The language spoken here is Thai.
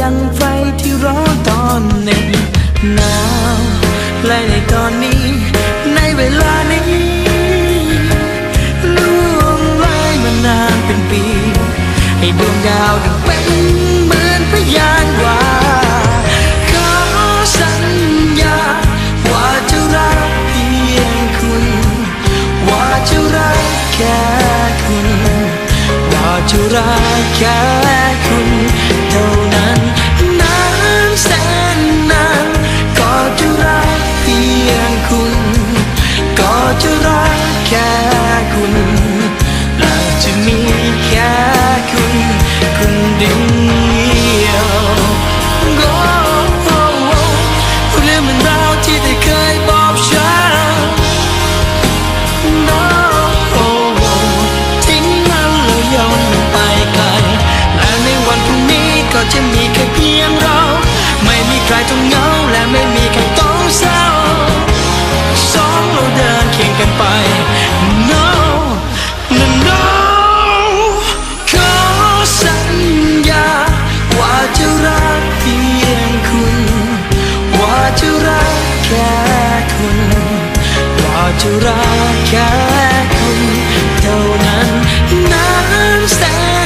ดังไฟที่ร้อนตอนหน็บหนาวและในตอนนี้ ในเวลานี้ล่วงเลยมานานเป็นปี ให้ดวงดาวดังเป็นเหมือนพยานว่าขอสัญญา ว่าจะรักเพียงคุณ ว่าจะรักแค่คุณ ว่าจะรักแค่คุณเท่า จะรักแค่คุณเท่านั้นนานแสน